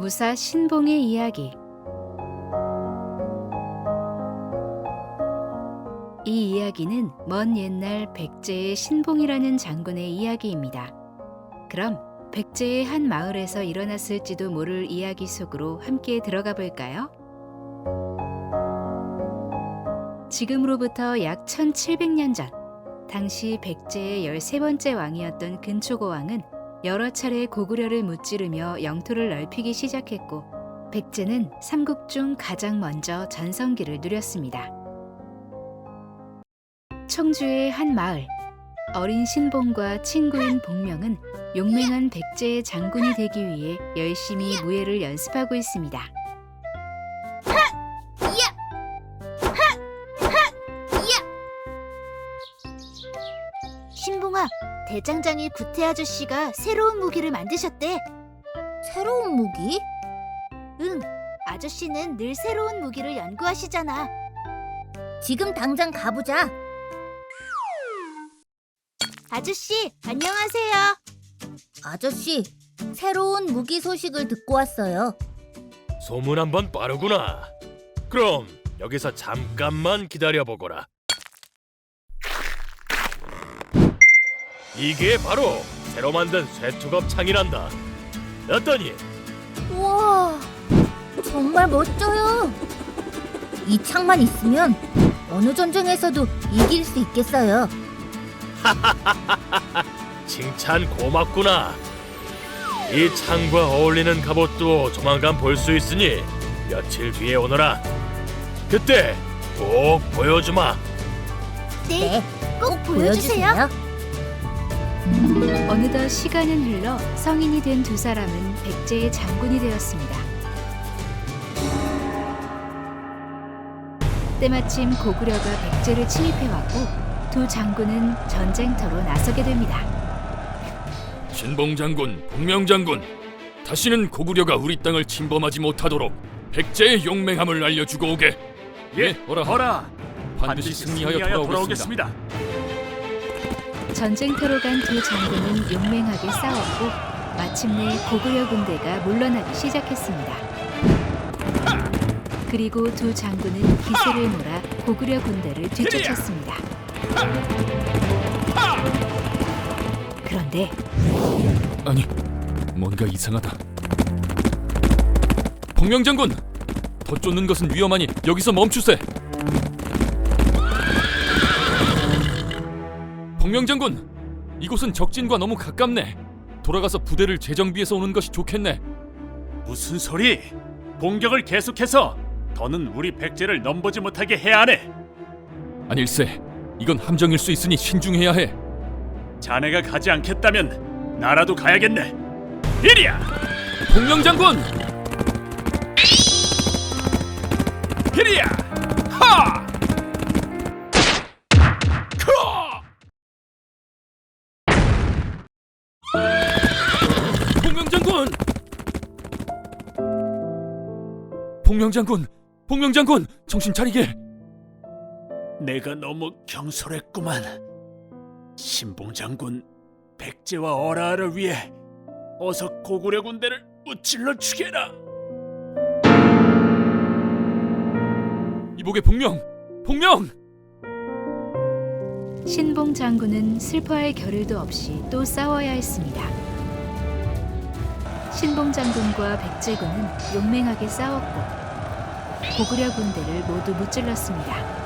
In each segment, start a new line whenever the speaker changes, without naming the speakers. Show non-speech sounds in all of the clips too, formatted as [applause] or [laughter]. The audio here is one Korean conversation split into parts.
무사 신봉의 이야기 이 이야기는 먼 옛날 백제의 신봉이라는 장군의 이야기입니다. 그럼 백제의 한 마을에서 일어났을지도 모를 이야기 속으로 함께 들어가 볼까요? 지금으로부터 약 1700년 전, 당시 백제의 13번째 왕이었던 근초고왕은 여러 차례 고구려를 무찌르며 영토를 넓히기 시작했고, 백제는 삼국 중 가장 먼저 전성기를 누렸습니다. 청주의 한 마을, 어린 신봉과 친구인 복명은 용맹한 백제의 장군이 되기 위해 열심히 무예를 연습하고 있습니다.
신봉아, 대장장이 구태 아저씨가 새로운 무기를 만드셨대. 새로운 무기? 응, 아저씨는 늘 새로운 무기를 연구하시잖아. 지금 당장 가보자. 아저씨, 안녕하세요. 아저씨, 새로운 무기 소식을 듣고 왔어요.
소문 한번 빠르구나. 그럼 여기서 잠깐만 기다려 보거라. 이게 바로 새로 만든 쇠투겁 창이란다. 어떠니?
우와, 정말 멋져요. 이 창만 있으면 어느 전쟁에서도 이길 수 있겠어요. [laughs]
칭찬 고맙구나. 이 창과 어울리는 갑옷도 조만간 볼 수 있으니 며칠 뒤에 오너라. 그때 꼭 보여주마.
네, 꼭 보여주세요.
어느덧 시간은 흘러 성인이 된 두 사람은 백제의 장군이 되었습니다. 때마침 고구려가 백제를 침입해왔고 두 장군은 전쟁터로 나서게 됩니다.
신봉 장군, 복명 장군, 다시는 고구려가 우리 땅을 침범하지 못하도록 백제의 용맹함을 알려주고 오게. 예, 어라.
허라
반드시 승리하여 돌아오겠습니다.
전쟁터로 간 두 장군은 용맹하게 싸웠고 마침내 고구려 군대가 물러나기 시작했습니다. 그리고 두 장군은 기세를 몰아 고구려 군대를 뒤쫓았습니다. 그런데
아니, 뭔가 이상하다. 복명 장군, 더 쫓는 것은 위험하니 여기서 멈추세. 복명 장군, 이곳은 적진과 너무 가깝네. 돌아가서 부대를 재정비해서 오는 것이 좋겠네.
무슨 소리? 공격을 계속해서 더는 우리 백제를 넘보지 못하게 해야 하네.
아닐세, 이건 함정일 수 있으니 신중해야 해.
자네가 가지 않겠다면 나라도 가야겠네. 이리야,
복명 장군,
이리야,
복명 장군, 복명 장군, 정신 차리게.
내가 너무 경솔했구만. 신봉 장군, 백제와 어라를 위해 어서 고구려 군대를 무찔러 죽여라.
이복의 복명, 복명!
신봉 장군은 슬퍼할 겨를도 없이 또 싸워야 했습니다. 신봉 장군과 백제군은 용맹하게 싸웠고 고구려 군대를 모두 무찔렀습니다.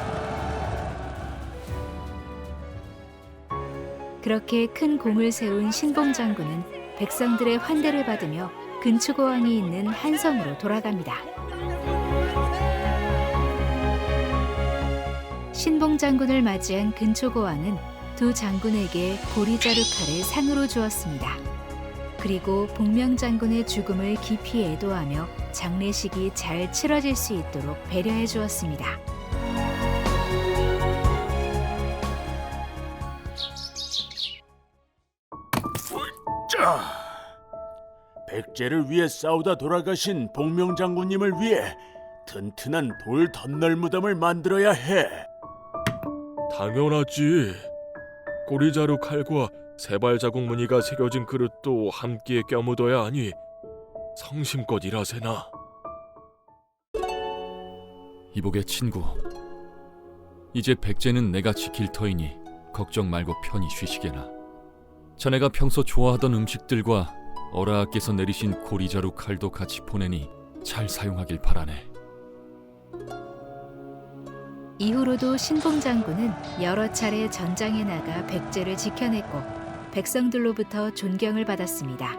그렇게 큰 공을 세운 신봉 장군은 백성들의 환대를 받으며 근추고왕이 있는 한성으로 돌아갑니다. 신봉 장군을 맞이한 근초고왕은 두 장군에게 보리자루 칼을 상으로 주었습니다. 그리고 복명 장군의 죽음을 깊이 애도하며 장례식이 잘 치러질 수 있도록 배려해 주었습니다.
자, 백제를 위해 싸우다 돌아가신 복명 장군님을 위해 튼튼한 돌 덧널 무덤을 만들어야 해.
당연하지. 꼬리자루 칼과 세발 자국 무늬가 새겨진 그릇도 함께 껴묻어야 하니 성심껏 일하세나.
이복의 친구. 이제 백제는 내가 지킬 터이니 걱정 말고 편히 쉬시게나. 자네가 평소 좋아하던 음식들과 어라께서 내리신 고리자루 칼도 같이 보내니 잘 사용하길 바라네.
이후로도 신봉 장군은 여러 차례 전장에 나가 백제를 지켜냈고 백성들로부터 존경을 받았습니다.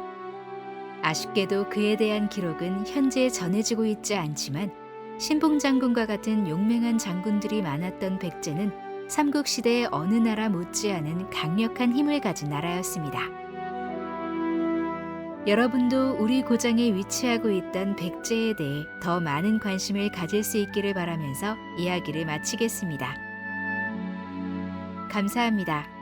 아쉽게도 그에 대한 기록은 현재 전해지고 있지 않지만 신봉 장군과 같은 용맹한 장군들이 많았던 백제는 삼국 시대의 어느 나라 못지않은 강력한 힘을 가진 나라였습니다. 여러분도 우리 고장에 위치하고 있던 백제에 대해 더 많은 관심을 가질 수 있기를 바라면서 이야기를 마치겠습니다. 감사합니다.